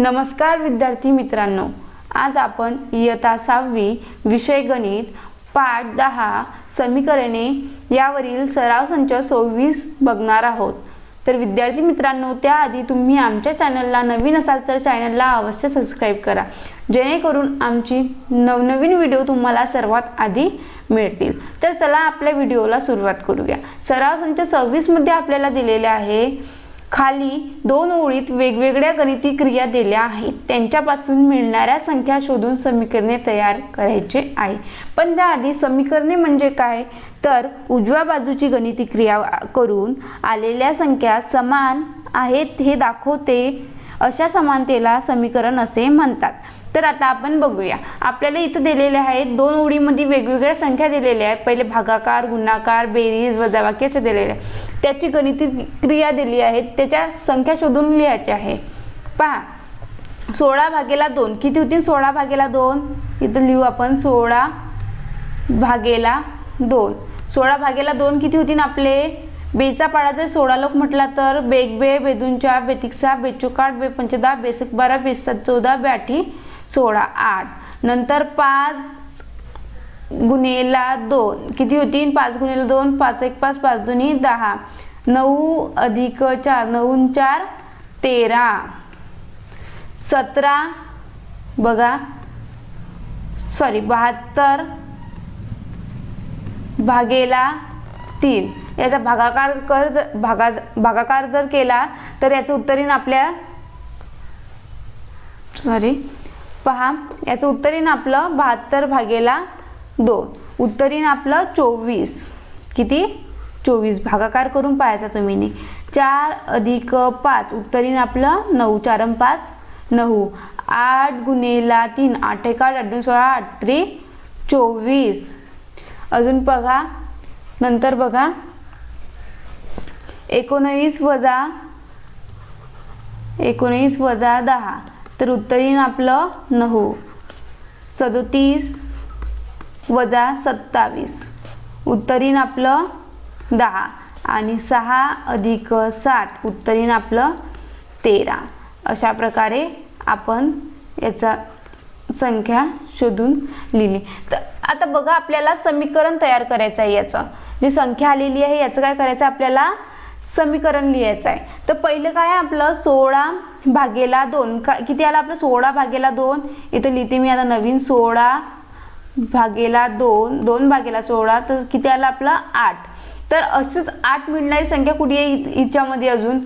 नमस्कार विद्यार्थी मित्रांनो. आज आपण इयता सहावी विषय गणित पाठ दहा समीकरणे यावरील सराव संच सव्वीस बघणार आहोत. तर विद्यार्थी मित्रांनो त्याआधी तुम्ही आमच्या चॅनलला नवीन असाल तर चॅनलला अवश्य सबस्क्राईब करा. जेणेकरून आमची नवनवीन व्हिडिओ तुम्हाला सर्वात आधी मिळतील. तर चला आपल्या व्हिडिओला सुरुवात करूया. सराव संच सव्वीसमध्ये आपल्याला दिलेले आहे खाली दोन ओळीत वेगवेगळ्या गणिती क्रिया दिल्या आहेत. त्यांच्यापासून मिळणाऱ्या संख्या शोधून समीकरणे तयार करायचे आहे. पण त्याआधी समीकरणे म्हणजे काय? तर उजव्या बाजूची गणिती क्रिया करून आलेल्या संख्या समान आहेत हे दाखवते. अशा समानतेला समीकरण असे म्हणतात. तर आता आपण बघूया. आपल्याला इथं दिलेले आहेत दोन ओळीमध्ये वेगवेगळ्या संख्या दिलेल्या आहेत. पहिले भागाकार गुणाकार बेरीज वजाबाकी असे दिलेले आहेत. त्याची गणिती क्रिया दिली आहे. त्याच्या संख्या शोधून लिहायची आहे. पहा. सोळा भागेला दोन. किती होतील सोळा भागेला दोन. इथं लिहू आपण. सोळा भागेला दोन. सोळा भागेला दोन किती होतील आपले? बेचा पाडा जर सोळा लोक म्हटला तर बेग बे बेदून बेतिक्सा बेचुकाट बे पंचदा बेसक बारा बेसात चौदा ब्याठी सोळा आठ. नंतर पाच गुन्हेला दोन. किती होतील पाच गुन्हेला दोन पाच एक पाच पाच दोन्ही दहा. नऊ अधिक चार नऊ चार तेरा. सतरा बघा. सॉरी बहात्तर. भागेला तीन. याचा भागाकार कर जर भागा भागाकार जर केला तर याचं उत्तरीन आपल्या सॉरी पहा याचं उत्तरीन आपलं बहात्तर भागेला दोन. उत्तरीन आपलं चोवीस. किती? चोवीस. भागाकार करून पाहायचा तुम्ही चार अधिक पाच. उत्तरीन आपलं नऊ. चारम पाच नऊ. आठ गुन्हेला तीन. आठ एक आठ आठ सोळा आठ त्रि चोवीस. अजून बघा. नंतर बघा. एकोणवीस वजा एकोणवीस वजा दहा. तर उत्तरीन आपलं नऊ. सदोतीस वजा सत्तावीस. उत्तरीन आपलं दहा. आणि सहा अधिक सात उत्तरीन आपलं तेरा. अशा प्रकारे आपण याचा संख्या शोधून लिहिली. तर आता बघा आपल्याला समीकरण तयार करायचं आहे याचं. जी संख्या आलेली आहे याचं काय करायचं आपल्याला समीकरण लिहायचं आहे. तर पहिलं काय आहे आपलं? सोळा भागेला दोन. का किती आलं आपलं? सोळा भागेला दोन. इथं लिहिते मी आता नवीन. सोळा भागेला दोन. दोन भागेला सोळा. तर किती आलं आपलं? आठ. तर अशीच आठ मिळणारी संख्या कुठे आहे? हिच्यामध्ये अजून.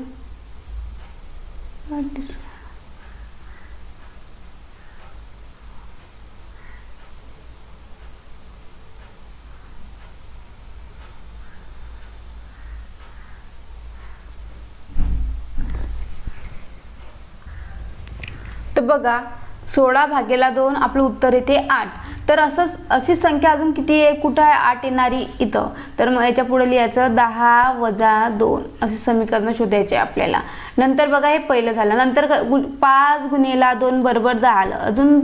तर बघा सोळा भागेला दोन आपलं उत्तर येते आठ. तर असंच अशीच संख्या अजून किती आहे? कुठं आहे? आठ येणारी इथं. तर मग याच्यापुढे लिहायचं दहा वजा दोन. असे समीकरण शोधायचे आपल्याला. नंतर बघा हे पहिलं झालं. नंतर गु- पाच गुन्हेला दोन बरोबर दहा आलं. अजून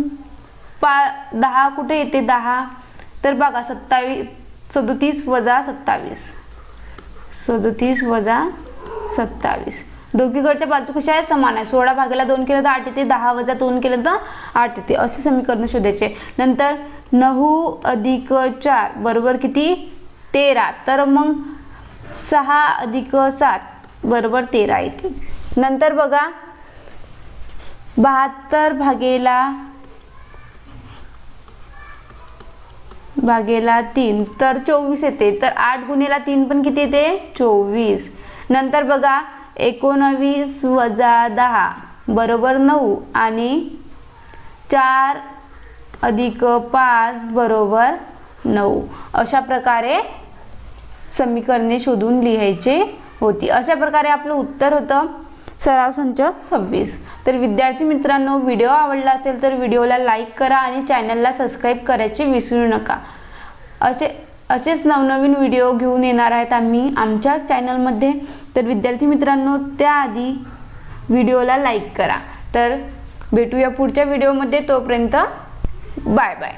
पा दहा कुठे येते? दहा. तर बघा सत्तावीस सदोतीस वजा सत्तावीस. सदोतीस वजा सत्तावीस. दोघीकडच्या बाजू कशा आहेत? समान आहे सोळा भागाला दोन केलं तर आठ येते. दहा वजा दोन केलं तर आठ येते. असे समीकरण शोधायचे. नंतर नऊ अधिक चार बरोबर किती? तेरा. तर मग सहा अधिक सात बरोबर तेरा येते. नंतर बघा. बहात्तर भागेला भागेला तीन. तर चोवीस येते. तर आठ गुन्हेला तीन पण किती येते? चोवीस. नंतर बघा. एकोणवीस वजा दहा बरोबर नऊ आणि चार अधिक पाच बरोबर नऊ. अशा प्रकारे समीकरणे शोधून लिहायचे होती. अशा प्रकारे आपलं उत्तर होतं सराव संच सव्वीस. तर विद्यार्थी मित्रांनो व्हिडिओ आवडला असेल तर व्हिडिओला लाईक करा आणि चॅनलला सबस्क्राईब करायचे विसरू नका. असे असेच नवनवीन व्हिडिओ घेऊन येणार आहेत आम्ही. आमच्या चॅनलमध्ये तर विद्यार्थी मित्रांनो त्याआधी व्हिडिओला लाईक करा. तर भेटूया पुढच्या व्हिडिओमध्ये तोपर्यंत बाय बाय